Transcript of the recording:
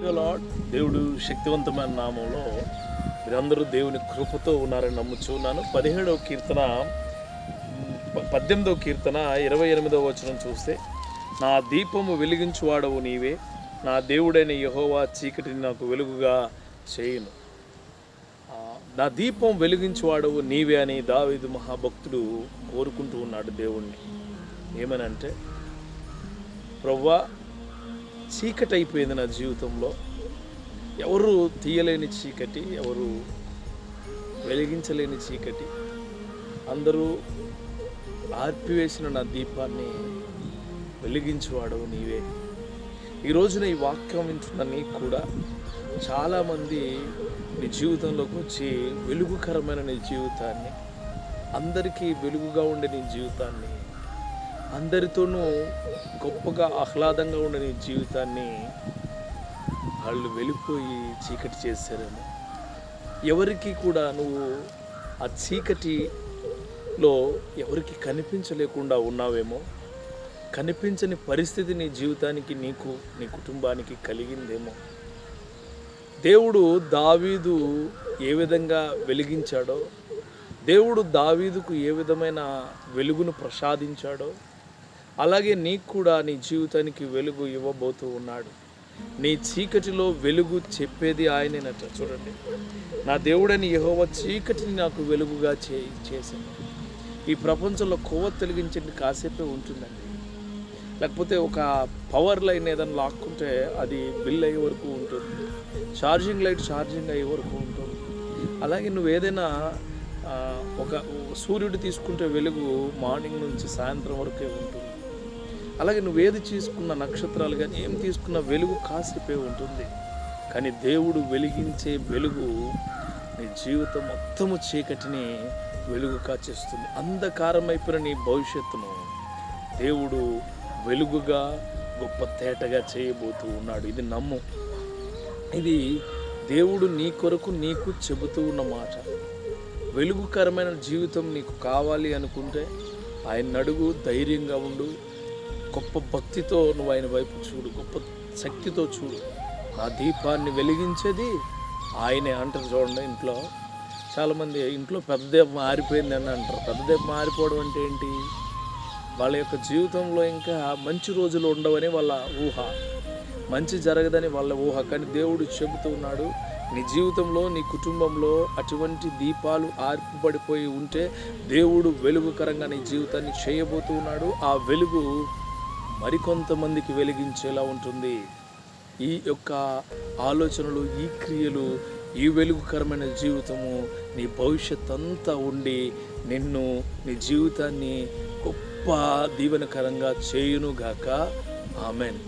Lord దేవుడు శక్తివంతమైన నామంలో మీరందరూ దేవుని కృపతో ఉన్నారని నమ్ముచున్నాను పదిహేడవ కీర్తన పద్దెనిమిదవ కీర్తన ఇరవై ఎనిమిదవ వచనం చూస్తే నా దీపము వెలిగించువాడవు నీవే నా దేవుడైన యహోవా చీకటిని నాకు వెలుగుగా చేయును. నా దీపం వెలిగించువాడవు నీవే అని దావీదు మహాభక్తుడు కోరుకుంటూ ఉన్నాడు దేవుణ్ణి. ఏమనంటే ప్రవ్వా చీకటి అయిపోయింది నా జీవితంలో. ఎవరు తీయలేని చీకటి ఎవరు వెలిగించలేని చీకటి. అందరూ ఆర్పివేసిన నా దీపాన్ని వెలిగించువాడవు నీవే. ఈ రోజున ఈ వాక్యం వింటున్న నీకు కూడా చాలామంది నీ జీవితంలోకి వచ్చి వెలుగుకరమైన నీ జీవితాన్ని అందరికీ వెలుగుగా ఉండే నీ జీవితాన్ని అందరితోనూ గొప్పగా ఆహ్లాదంగా ఉండే నీ జీవితాన్ని వాళ్ళు వెళ్ళిపోయి చీకటి చేశారేమో. ఎవరికి కూడా నువ్వు ఆ చీకటిలో ఎవరికి కనిపించలేకుండా ఉన్నావేమో. కనిపించని పరిస్థితి నీ జీవితానికి నీకు నీ కుటుంబానికి కలిగిందేమో. దేవుడు దావీదు ఏ విధంగా వెలిగించాడో దేవుడు దావీదుకు ఏ విధమైన వెలుగును ప్రసాదించాడో అలాగే నీకు కూడా నీ జీవితానికి వెలుగు ఇవ్వబోతూ ఉన్నాడు. నీ చీకటిలో వెలుగు చెప్పేది ఆయనేనట. చూడండి. నా దేవుడని యహోవ చీకటిని నాకు వెలుగుగా చే చేశాను ఈ ప్రపంచంలో కొవ్వ తొలగించండి కాసేపే ఉంటుందండి. లేకపోతే ఒక పవర్ లైన్ ఏదైనా లాక్కుంటే అది బిల్ అయ్యే వరకు ఉంటుంది. ఛార్జింగ్ లైట్ ఛార్జింగ్ అయ్యే వరకు ఉంటుంది. అలాగే నువ్వు ఏదైనా ఒక సూర్యుడు తీసుకుంటే వెలుగు మార్నింగ్ నుంచి సాయంత్రం వరకే ఉంటుంది. అలాగే నువ్వు ఏది తీసుకున్న నక్షత్రాలు కానీ ఏం తీసుకున్న వెలుగు కాసేపే ఉంటుంది. కానీ దేవుడు వెలిగించే వెలుగు నీ జీవితం మొత్తము చీకటిని వెలుగు కాచేస్తుంది. అంధకారమైపోయిన నీ భవిష్యత్తును దేవుడు వెలుగుగా గొప్ప తేటగా చేయబోతూ ఉన్నాడు. ఇది నమ్ము. ఇది దేవుడు నీ కొరకు నీకు చెబుతూ ఉన్న మాట. వెలుగుకరమైన జీవితం నీకు కావాలి అనుకుంటే ఆయన నడుగు ధైర్యంగా ఉండు. గొప్ప భక్తితో నువ్వు ఆయన వైపు చూడు గొప్ప శక్తితో చూడు. ఆ దీపాన్ని వెలిగించేది ఆయనే అంటారు చూడండి ఇంట్లో. చాలామంది ఇంట్లో పెద్ద దీపం మారిపోయింది అని అంటారు. పెద్ద దీపం మారిపోవడం అంటే ఏంటి? వాళ్ళ యొక్క జీవితంలో ఇంకా మంచి రోజులు ఉండవని వాళ్ళ ఊహ. మంచి జరగదని వాళ్ళ ఊహ. కానీ దేవుడు చెబుతూ ఉన్నాడు నీ జీవితంలో నీ కుటుంబంలో అటువంటి దీపాలు ఆర్పిపడిపోయి ఉంటే దేవుడు వెలుగుకరంగా నీ జీవితాన్ని చేయబోతున్నాడు ఆ వెలుగు మరికొంతమందికి వెలిగించేలా ఉంటుంది. ఈ యొక్క ఆలోచనలు ఈ క్రియలు ఈ వెలుగుకరమైన జీవితము నీ భవిష్యత్ అంతా ఉండి నిన్ను నీ జీవితాన్ని గొప్ప దీవెనకరంగా చేయునుగాక. ఆమెన్.